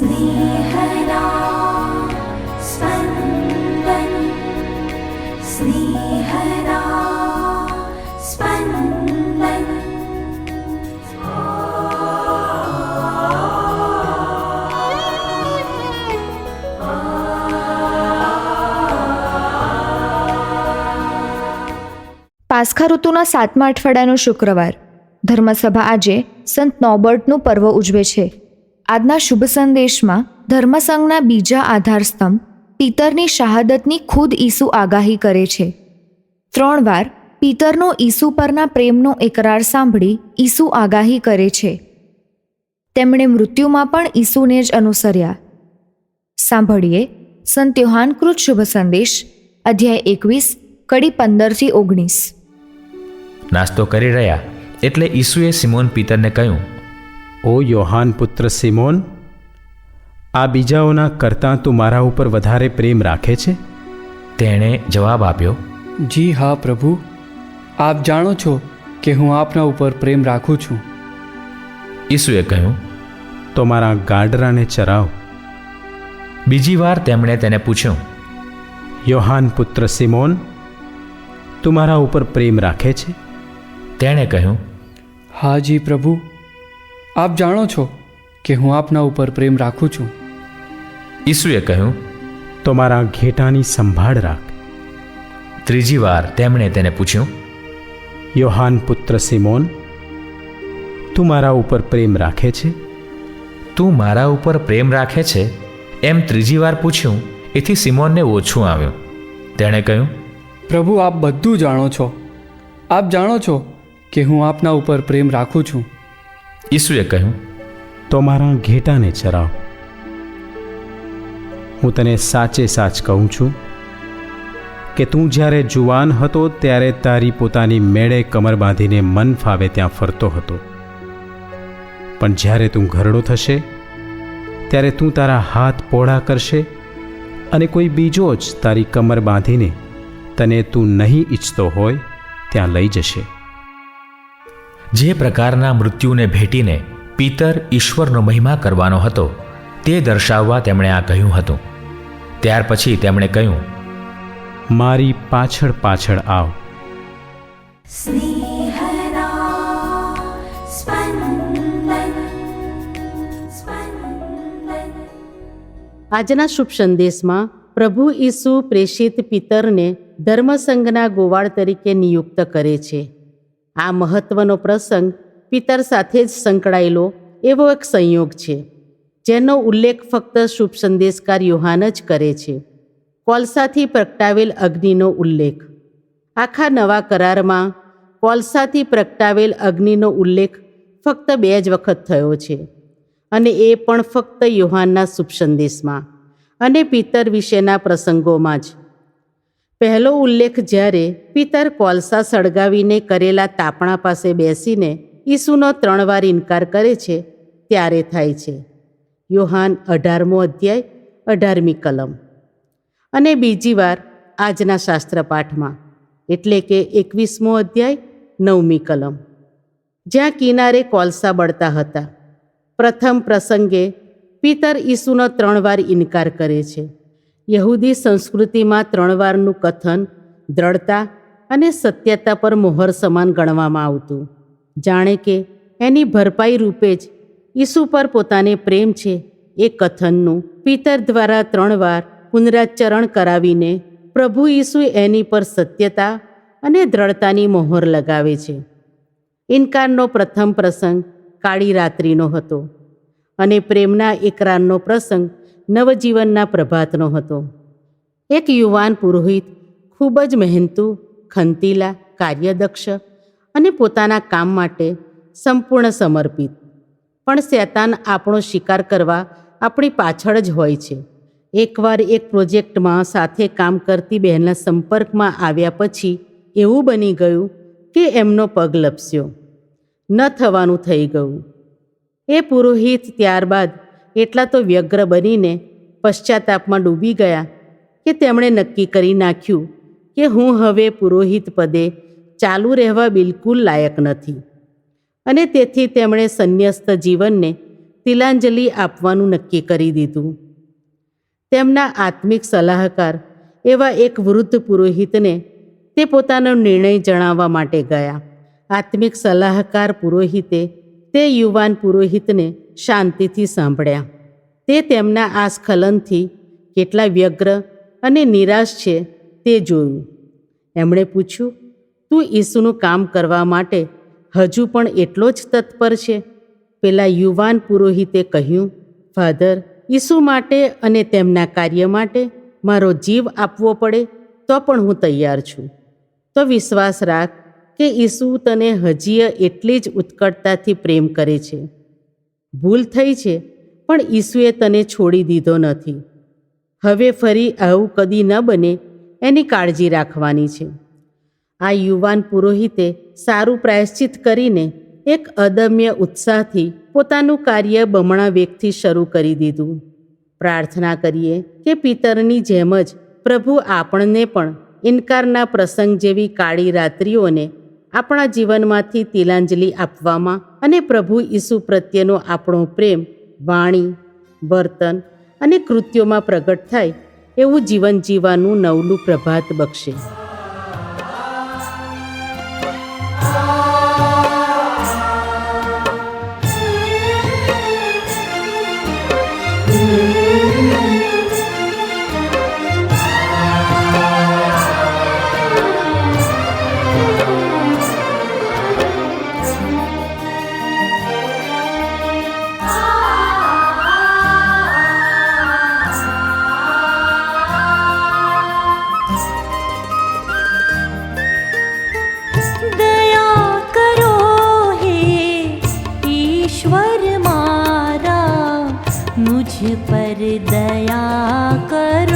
स्नेहदा स्पन्दन् स्नेहदा स्पन्दन् પાસખા ઋતુના સાતમા અઠવાડિયાનો શુક્રવાર ધર્મસભા આજે સંત નોબર્ટનું પર્વ ઉજવે છે આજના શુભ સંદેશમાં ધર્મસંઘના બીજા આધારસ્તંભ પિતરની શહાદતની ખુદ ઈસુ આગાહી કરે છે. ત્રણ વાર પિતરનો ઈસુ પરના પ્રેમનો એકરાર સાંભળી ઈસુ આગાહી કરે છે. તેમણે મૃત્યુમાં પણ ઈસુને જ અનુસર્યા. સાંભળીએ સંત યોહાનકૃત શુભ સંદેશ, અધ્યાય એકવીસ, કડી પંદરથી ઓગણીસ. નાસ્તો કરી રહ્યા એટલે ઈસુએ સિમોન પિતરને કહ્યું ઓ યોહાન પુત્ર સિમોન આ બીજાઓના કરતાં તું મારા ઉપર વધારે પ્રેમ રાખે છે? તેણે જવાબ આપ્યો જી હા પ્રભુ આપ જાણો છો કે હું આપના ઉપર પ્રેમ રાખું છું. ઈસુએ કહ્યું તો મારા ગાડરાને ચરાવ. બીજી વાર તેમણે તેને પૂછ્યું યોહાન પુત્ર સિમોન તું મારા ઉપર પ્રેમ રાખે છે? તેણે કહ્યું હા જી પ્રભુ આપ જાણો છો કે હું આપના ઉપર પ્રેમ રાખું છું. ઈસુએ કહ્યું તો મારા ઘેટાની સંભાળ રાખ. ત્રીજી વાર તેમણે તેને પૂછ્યું યોહાન પુત્ર સિમોન તું મારા ઉપર પ્રેમ રાખે છે? તું મારા ઉપર પ્રેમ રાખે છે? એમ ત્રીજી વાર પૂછ્યું એથી સિમોનને ઓછું આવ્યું. તેણે કહ્યું પ્રભુ આપ બધું જાણો છો. આપ જાણો છો કે હું આપના ઉપર પ્રેમ રાખું છું. ઈસુએ કહ્યું, તો મારા ઘેટાને ચરાવ. હું તને સાચે સાચ કહું છું કે તું જ્યારે જુવાન હતો ત્યારે તારી પોતાની મેળે કમર બાંધીને મન ફાવે ત્યાં ફરતો હતો. પણ જ્યારે તું ઘરડો થશે, ત્યારે તું તારા હાથ પહોળા કરશે અને કોઈ બીજો જ તારી કમર બાંધીને તને તું નહીં ઈચ્છતો હોય, ત્યાં લઈ જશે. જે પ્રકારના મૃત્યુને ભેટીને પિતર ઈશ્વરનો મહિમા કરવાનો હતો તે દર્શાવવા તેમણે આ કહ્યું હતું. ત્યાર પછી તેમણે કહ્યું મારી પાછળ પાછળ આવ. આજના શુભ સંદેશમાં પ્રભુ ઈસુ પ્રેષિત પિતરને ધર્મસંઘના ગોવાળ તરીકે નિયુક્ત કરે છે. આ મહત્વનો પ્રસંગ પિતર સાથે જ સંકળાયેલો એવો એક સંયોગ છે, જેનો ઉલ્લેખ ફક્ત શુભ સંદેશકાર યુહાન જ કરે છે. કોલસાથી પ્રગટાવેલ અગ્નિનો ઉલ્લેખ. આખા નવા કરારમાં કોલસાથી પ્રગટાવેલ અગ્નિનો ઉલ્લેખ ફક્ત બે જ વખત થયો છે અને એ પણ ફક્ત યુહાનના શુભ સંદેશમાં અને પિતર વિશેના પ્રસંગોમાં જ. પહેલો ઉલ્લેખ જ્યારે પિતર કોલસા સળગાવીને કરેલા તાપણા પાસે બેસીને ઈસુનો ત્રણ વાર ઇનકાર કરે છે, ત્યારે થાય છે. યોહાન અઢારમો અધ્યાય, અઢારમી કલમ. અને બીજી વાર આજના શાસ્ત્રપાઠમાં એટલે કે એકવીસમો અધ્યાય, નવમી કલમ. જ્યાં કિનારે કોલસા બળતા હતા. પ્રથમ પ્રસંગે પિતર ઈસુનો ત્રણ વાર ઇનકાર કરે છે. યહૂદી સંસ્કૃતિમાં ત્રણ વારનું કથન, દ્રઢતા અને સત્યતા પર મોહર સમાન ગણવામાં આવતું. જાણે કે એની ભરપાઈ રૂપે જ ઈસુ પર પોતાને પ્રેમ છે એ કથનનું પિતર દ્વારા ત્રણ વાર પુનરાચરણ કરાવીને પ્રભુ ઈસુ એની પર સત્યતા અને દ્રઢતાની મોહર લગાવે છે. ઇનકારનો પ્રથમ પ્રસંગ કાળી રાત્રિનો હતો અને પ્રેમના એકરારનો પ્રસંગ નવજીવનના પ્રભાતનો હતો. એક યુવાન પુરોહિત ખૂબ જ મહેનતુ, ખંતીલા, કાર્યદક્ષ અને પોતાના કામ માટે સંપૂર્ણ સમર્પિત. પણ શેતાન આપણો શિકાર કરવા આપણી પાછળ જ હોય છે. એકવાર એક પ્રોજેક્ટમાં સાથે કામ કરતી બહેનના સંપર્કમાં આવ્યા પછી એવું બની ગયું કે એમનો પગ લપસ્યો. ન થવાનું થઈ ગયું. એ પુરોહિત ત્યારબાદ એટલા તો વ્યગ્ર બનીને પશ્ચાતાપમાં ડૂબી ગયા કે તેમણે નક્કી કરી નાખ્યું કે હું હવે પુરોહિત પદે ચાલુ રહેવા બિલકુલ લાયક નથી. અને તેથી તેમણે સંન્યસ્ત જીવનને તિલાંજલિ આપવાનું નક્કી કરી દીધું. તેમના આત્મિક સલાહકાર એવા એક વૃદ્ધ પુરોહિતને તે પોતાનો નિર્ણય જણાવવા માટે ગયા. આત્મિક સલાહકાર પુરોહિતે તે યુવાન પુરોહિતને શાંતિથી સાંભળ્યા. તે તેમના આ સ્ખલનથી કેટલા વ્યગ્ર અને નિરાશ છે તે જોયું. એમણે પૂછ્યું, તું ઈસુનું કામ કરવા માટે હજુ પણ એટલો જ તત્પર છે? પેલા યુવાન પુરોહિતે કહ્યું, ફાધર, ઈસુ માટે અને તેમના કાર્ય માટે મારો જીવ આપવો પડે તો પણ હું તૈયાર છું. તો વિશ્વાસ રાખ કે ઈસુ તને હજીય એટલી જ ઉત્કટતાથી પ્રેમ કરે છે? ભૂલ થઈ છે, પણ ઈસુએ તને છોડી દીધો નથી. હવે ફરી આવું કદી ન બને એની કાળજી રાખવાની છે. આ યુવાન પુરોહિતે સારું પ્રાયશ્ચિત કરીને એક અદમ્ય ઉત્સાહથી પોતાનું કાર્ય બમણા વેગથી શરૂ કરી દીધું. પ્રાર્થના કરીએ કે પિતરની જેમ જ પ્રભુ આપણને પણ ઇનકારના પ્રસંગ જેવી કાળી રાત્રિઓને આપણા જીવનમાંથી તિલાંજલિ આપવામાં અને પ્રભુ ઈસુ પ્રત્યેનો આપણો પ્રેમ, વાણી, વર્તન અને કૃત્યોમાં પ્રગટ થાય એવું જીવન જીવવાનું નવલું પ્રભાત બક્ષે. ईश्वर मारा मुझ पर दया कर।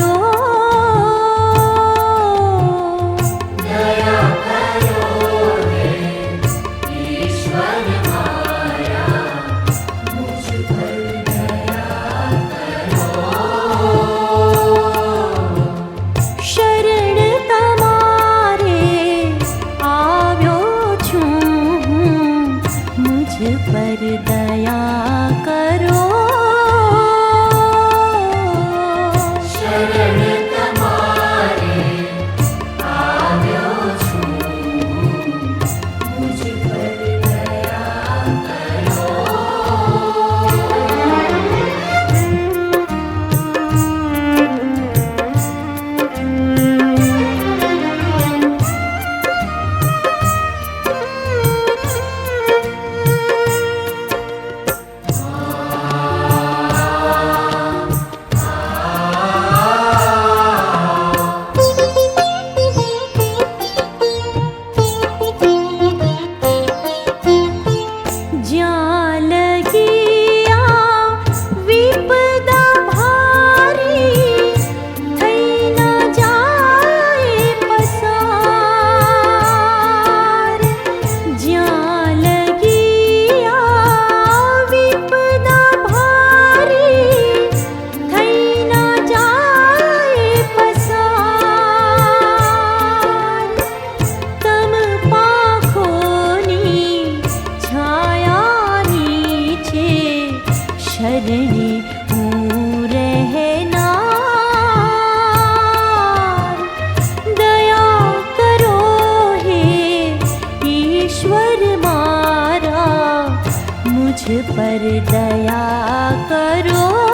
पर दया करो।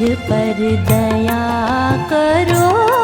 मुझ पर दया करो।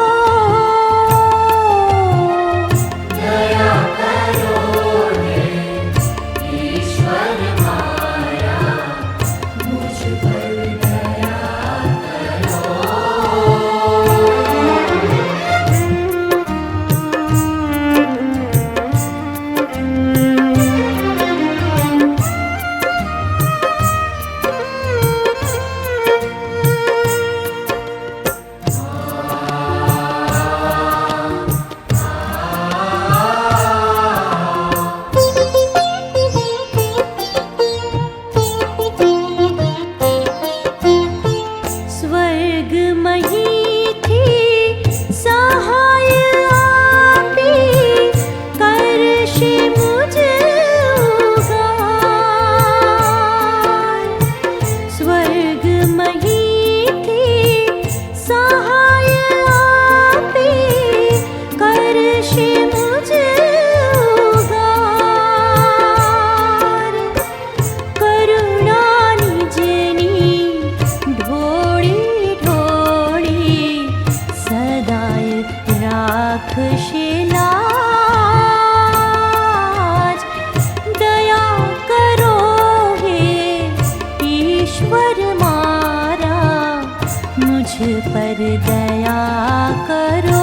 મુझ પર દયા કરો